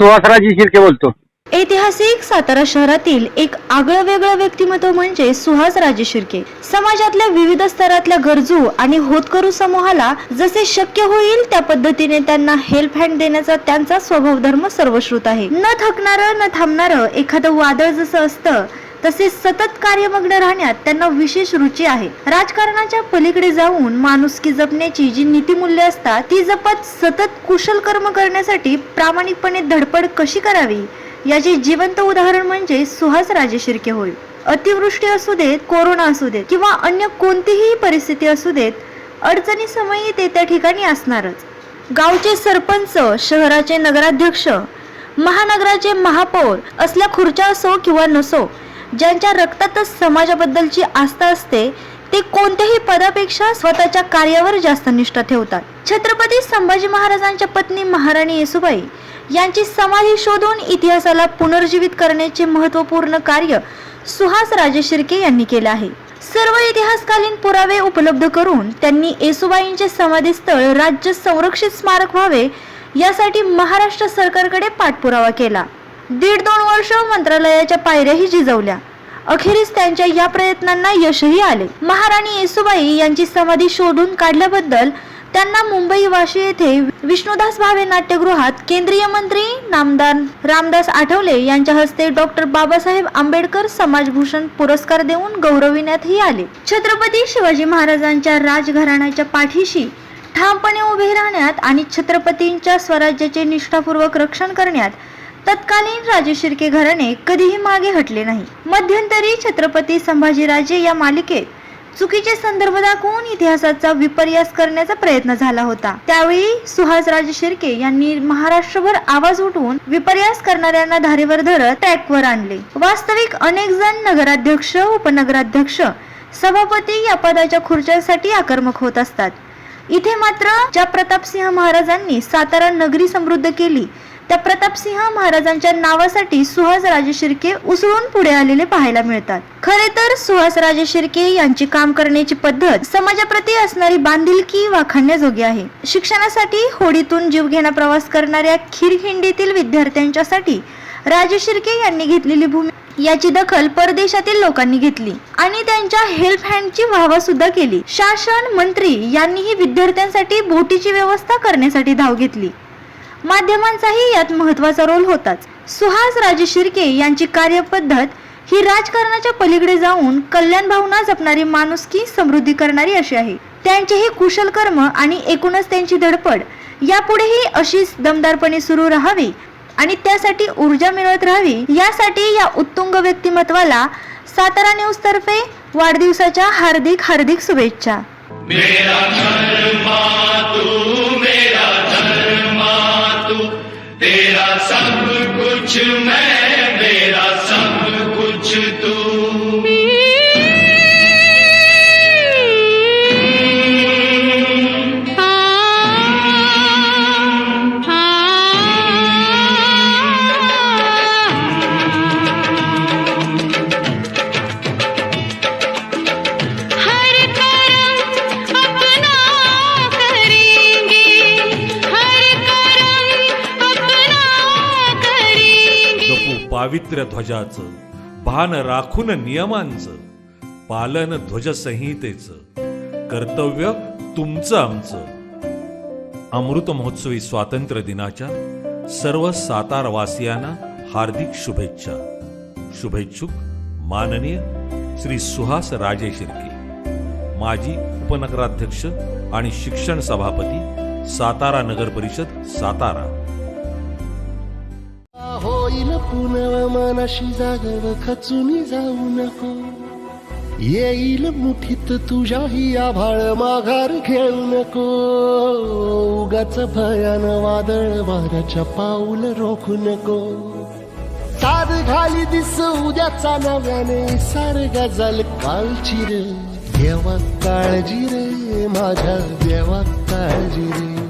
सुहासराजी शिर्के बोलतो. ऐतिहासिक सातारा शहरातील एक आगळं वेगळं व्यक्तिमत्व म्हणजे सुहास राजे शिर्के. समाजातल्या विविध स्तरातल्या गरजू आणि होतकरू समूहाला जसे शक्य होईल त्या पद्धतीने त्यांना हेल्प हँड देण्याचा त्यांचा स्वभाव धर्म सर्वश्रुत आहे. न थकणारं न थांबणारं एखादं वादळ जसं असतं तसे सतत कार्यमग्न राहण्यात त्यांना विशेष रुची आहे. राजकारणाच्या पलीकडे जाऊन माणुसकी जपण्याची जी नीतिमूल्य असतात ती जपत सतत कुशल कर्म करण्यासाठी प्रामाणिकपणे धडपड कशी करावी? याचे जिवंत उदाहरण म्हणजे सुहास राजे शिर्के होय. अतिवृष्टी असू देत कोरोना असू देत किंवा अन्य कोणतीही परिस्थिती असू देत अडचणी समयी ते त्या ठिकाणी असणारच. गावचे सरपंच शहराचे नगराध्यक्ष महानगराचे महापौर असल्या खुर्च्या असो किंवा नसो ज्यांच्या रक्तातच समाजाबद्दलची आस्था असते ते कोणत्याही पदापेक्षा स्वतःच्या कार्यावर जास्त निष्ठा ठेवतात. छत्रपती संभाजी महाराजांच्या पत्नी महाराणी येसुबाई यांची समाधी शोधून इतिहासाला पुनर्जीवित करण्याचे महत्त्वपूर्ण कार्य सुहास राजे शिर्के यांनी केले आहे. सर्व इतिहासकालीन पुरावे उपलब्ध करून त्यांनी येसुबाईंचे समाधीस्थळ राज्य संरक्षित स्मारक व्हावे यासाठी महाराष्ट्र सरकारकडे पाठपुरावा केला. दीड दोन वर्ष मंत्रालयाच्या पायऱ्याही झिजवल्या अखेरीस त्यांच्या या प्रयत्नांना यशही आले. महाराणी येसुबाई यांची समाधी शोधून काढल्याबद्दल त्यांना मुंबई वाशी येथे विष्णुदास भावे नाट्यगृहात केंद्रीय मंत्री नामदार रामदास आठवले यांच्या हस्ते डॉक्टर बाबासाहेब आंबेडकर समाजभूषण पुरस्कार देऊन गौरविण्यातही आले. छत्रपती शिवाजी महाराजांच्या राजघराण्याच्या पाठीशी ठामपणे उभे राहण्यात आणि छत्रपतींच्या स्वराज्याचे निष्ठापूर्वक रक्षण करण्यात तत्कालीन राजे शिर्के घराणे कधीही मागे हटले नाही. मध्यंतरी छत्रपती संभाजीराजे या मालिकेत चुकीचे संदर्भ दाखवून इतिहासाचा विपर्यास करण्याचा प्रयत्न झाला होता. त्यावेळी सुहास राजे शिर्के यांनी महाराष्ट्रभर आवाज उठवून विपर्यास करणाऱ्यांना धारेवर धरत ट्रॅकवर आणले. वास्तविक अनेक जण नगराध्यक्ष उपनगराध्यक्ष सभापती या पदाच्या खुर्च्यांसाठी आक्रमक होत असतात. इथे मात्र ज्या प्रतापसिंह महाराजांनी सातारा नगरी समृद्ध केली त्या प्रतापसिंह महाराजांच्या नावासाठी सुहास राजे शिर्के उसळून पुढे आलेले पाहायला मिळतात. खरे तर सुहास राजे शिर्के यांची काम करण्याची पद्धत समाजाप्रती असणारी बांधिलकी वाखाणण्याजोगी आहे. शिक्षणासाठी होडीतून जीवघेणा प्रवास करणाऱ्या खिरखिंडीतील विद्यार्थ्यांच्यासाठी राजे शिर्के यांनी घेतलेली भूमी याची दखल परदेशातील लोकांनी घेतली आणि त्यांच्या हेल्प हँडची वाहवा सुद्धा केली. शासन मंत्री यांनीही विद्यार्थ्यांसाठी बोटीची व्यवस्था करण्यासाठी धाव घेतली. माध्यमांचाही यात महत्त्वाचा रोल होताच. सुहास राजे शिर्के यांची कार्यपद्धत ही राजकारणाच्या पलीकडे जाऊन कल्याण भावना जपणारी माणुसकी समृद्धी करणारी अशी आहे. त्यांचे हे कुशल कर्म आणि एकूणच त्यांची धडपड यापुढेही अशीच दमदारपणे सुरू राहावी आणि त्यासाठी ऊर्जा मिळत राहावी यासाठी या उत्तुंग व्यक्तिमत्वाला सातारा न्यूज तर्फे वाढदिवसाच्या हार्दिक हार्दिक शुभेच्छा. तेरा सब कुछ मैं मेरा पावित्र्य ध्वजाचं भान राखून नियमांचं पालन ध्वज संहितेचं कर्तव्य तुमचं आमचं. अमृत महोत्सवी स्वातंत्र्य दिनाच्या सर्व सातारवासियांना हार्दिक शुभेच्छा. शुभेच्छुक माननीय श्री सुहास राजे शिर्के माजी उपनगराध्यक्ष आणि शिक्षण सभापती सातारा नगर परिषद सातारा. होईल मानाशी जागव खचून जाऊ नको येईल मुठीत तुझ्याही आभाळ माघार घेऊ नको उगाच भयान वादळ वाऱ्याच्या पाऊल रोखू नको साध घाली दिस उद्याचा नव्याने सार गजल कालची रे देवा काळजी रे माझ्या देवा काळजी रे